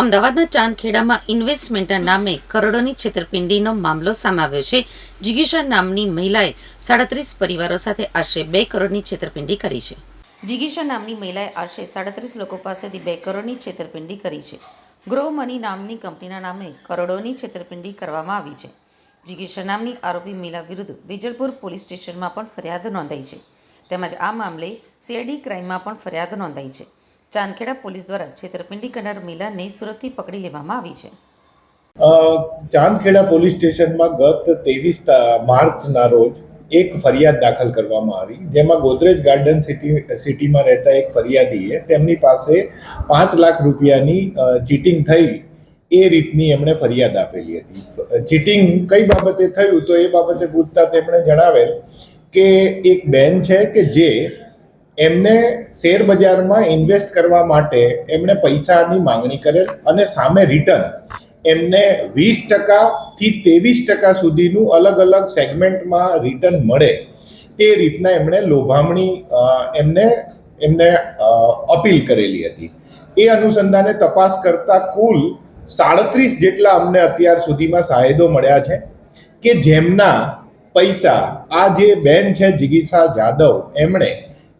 અમદાવાદના ચાંદખેડામાં ઇન્વેસ્ટમેન્ટના નામે કરોડોની છેતરપિંડીનો મામલો સામે આવ્યો છે. જિગીશા નામની મહિલાએ સાડત્રીસ પરિવારો સાથે આશરે બે કરોડની છેતરપિંડી કરી છે. જિગીશા નામની મહિલાએ આશરે સાડત્રીસ લોકો પાસેથી બે કરોડની છેતરપિંડી કરી છે. ગ્રો મની નામની કંપનીના નામે કરોડોની છેતરપિંડી કરવામાં આવી છે. જિગીશા નામની આરોપી મહિલા વિરુદ્ધ વિજલપુર પોલીસ સ્ટેશનમાં પણ ફરિયાદ નોંધાઈ છે. તેમજ આ મામલે સીઆઈડી ક્રાઇમમાં પણ ફરિયાદ નોંધાઈ છે. ચાંદખેડા પોલીસ દ્વારા છેતરપિંડી કરનાર મિલાનને સુરતથી પકડી લેવામાં આવી છે. ચાંદખેડા પોલીસ સ્ટેશનમાં ગત ત્રેવીસ માર્ચના રોજ એક ફરિયાદ દાખલ કરવામાં આવી. જેમાં ગોદરેજ ગાર્ડન સિટી, સિટીમાં રહેતા એક ફરિયાદીએ તેમની પાસે પાંચ લાખ રૂપિયાની ચીટિંગ થઈ. એ રીતની એમણે ફરિયાદ આપેલી હતી. ચીટિંગ કઈ બાબતે થયું તો એ બાબતે પૂછતા તેમણે જણાવેલ કે એક બેન છે કે જે એમને શેર બજારમાં ઇન્વેસ્ટ કરવા માટે એમણે પૈસાની માંગણી કરેલ અને સામે રિટર્ન એમને વીસ ટકાથી ત્રેવીસ ટકા સુધીનું અલગ અલગ સેગમેન્ટમાં રિટર્ન મળે તે રીતના એમણે લોભામણી એમને એમને અપીલ કરેલી હતી. એ અનુસંધાને તપાસ કરતા કુલ સાડત્રીસ જેટલા અમને અત્યાર સુધીમાં સાહેદો મળ્યા છે કે જેમના પૈસા, આ જે બેન છે જિગીસા જાદવ, એમણે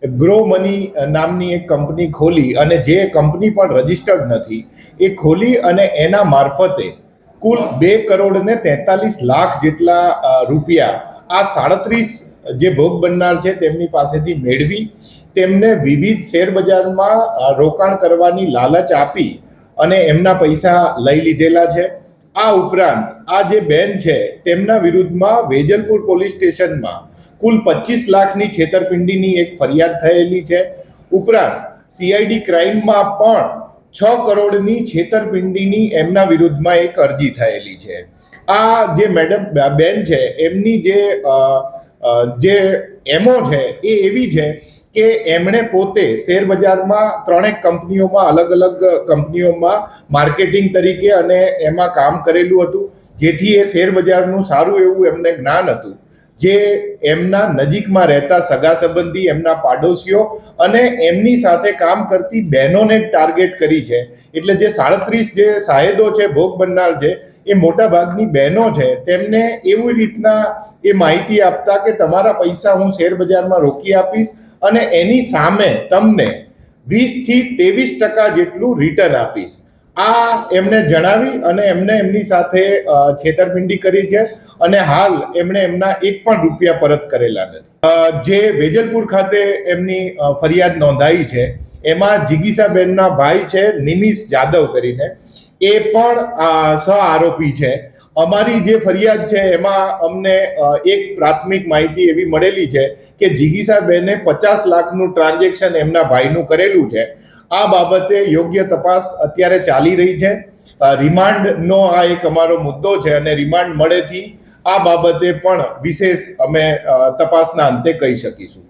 ગ્રો મની નામની એક કંપની ખોલી અને જે કંપની પણ રજિસ્ટર્ડ નથી, એ ખોલી અને એના મારફતે કુલ બે કરોડ ને તેતાલીસ લાખ જેટલા રૂપિયા આ સાડત્રીસ જે ભોગ બનનાર છે તેમની પાસેથી મેળવી, તેમને વિવિધ શેર બજારમાં રોકાણ કરવાની લાલચ આપી અને એમના પૈસા લઈ લીધેલા છે. આ ઉપરાંત આ જે બેન છે, તેમના વિરુદ્ધમાં વેજલપુર પોલીસ સ્ટેશનમાં કુલ પચીસ લાખની છેતરપિંડીની એક ફરિયાદ થયેલી છે. ઉપરાંત સીઆઈડી ક્રાઇમમાં પણ છ કરોડની છેતરપિંડીની એમના વિરુદ્ધમાં એક અરજી થયેલી છે. આ જે મેડમ બેન છે, એમની જે જે એમો છે, એ એવી છે કે એમણે પોતે શેર બજારમાં ત્રણેક કંપનીઓમાં અલગ અલગ કંપનીઓમાં માર્કેટિંગ તરીકે અને એમાં કામ કરેલું હતું. જેથી એ શેર બજારનું સારું એવું એમને જ્ઞાન હતું. જે એમના નજીકમાં રહેતા સગા સંબંધી, એમના પાડોશીઓ અને એમની સાથે કામ કરતી બહેનોને ટાર્ગેટ કરી છે. એટલે જે સાડત્રીસ જે સાહેદો છે, ભોગ બનનાર છે, એ મોટા ભાગની બહેનો છે, તેમને એવી રીતના એ માહિતી આપતા કે તમારા પૈસા હું શેર બજારમાં રોકી આપીશ અને એની સામે તમને વીસથી ત્રેવીસ ટકા જેટલું રિટર્ન આપીશ. આ એમને જણાવી અને એમને એમની સાથે છેતરપિંડી કરી છે અને હાલ એમણે એમના એક પણ રૂપિયા પરત કરેલા નથી. જે વેજલપુર ખાતે એમની ફરિયાદ નોંધાઈ છે, એમાં જિગીસાબેનના ભાઈ છે નિમિષ જાદવ કરીને. એ પણ સહ આરોપી છે. અમારી જે ફરિયાદ છે, એમાં અમને એક પ્રાથમિક માહિતી એવી મળેલી છે કે જિગીસાબેને પચાસ લાખનું ટ્રાન્ઝેક્શન એમના ભાઈનું કરેલું છે. આ બાબતે યોગ્ય તપાસ અત્યારે ચાલી રહી છે. રિમાન્ડનો આ એક અમારો મુદ્દો છે અને રિમાન્ડ મળેથી આ બાબતે પણ વિશેષ અમે તપાસના અંતે કહી શકીશું.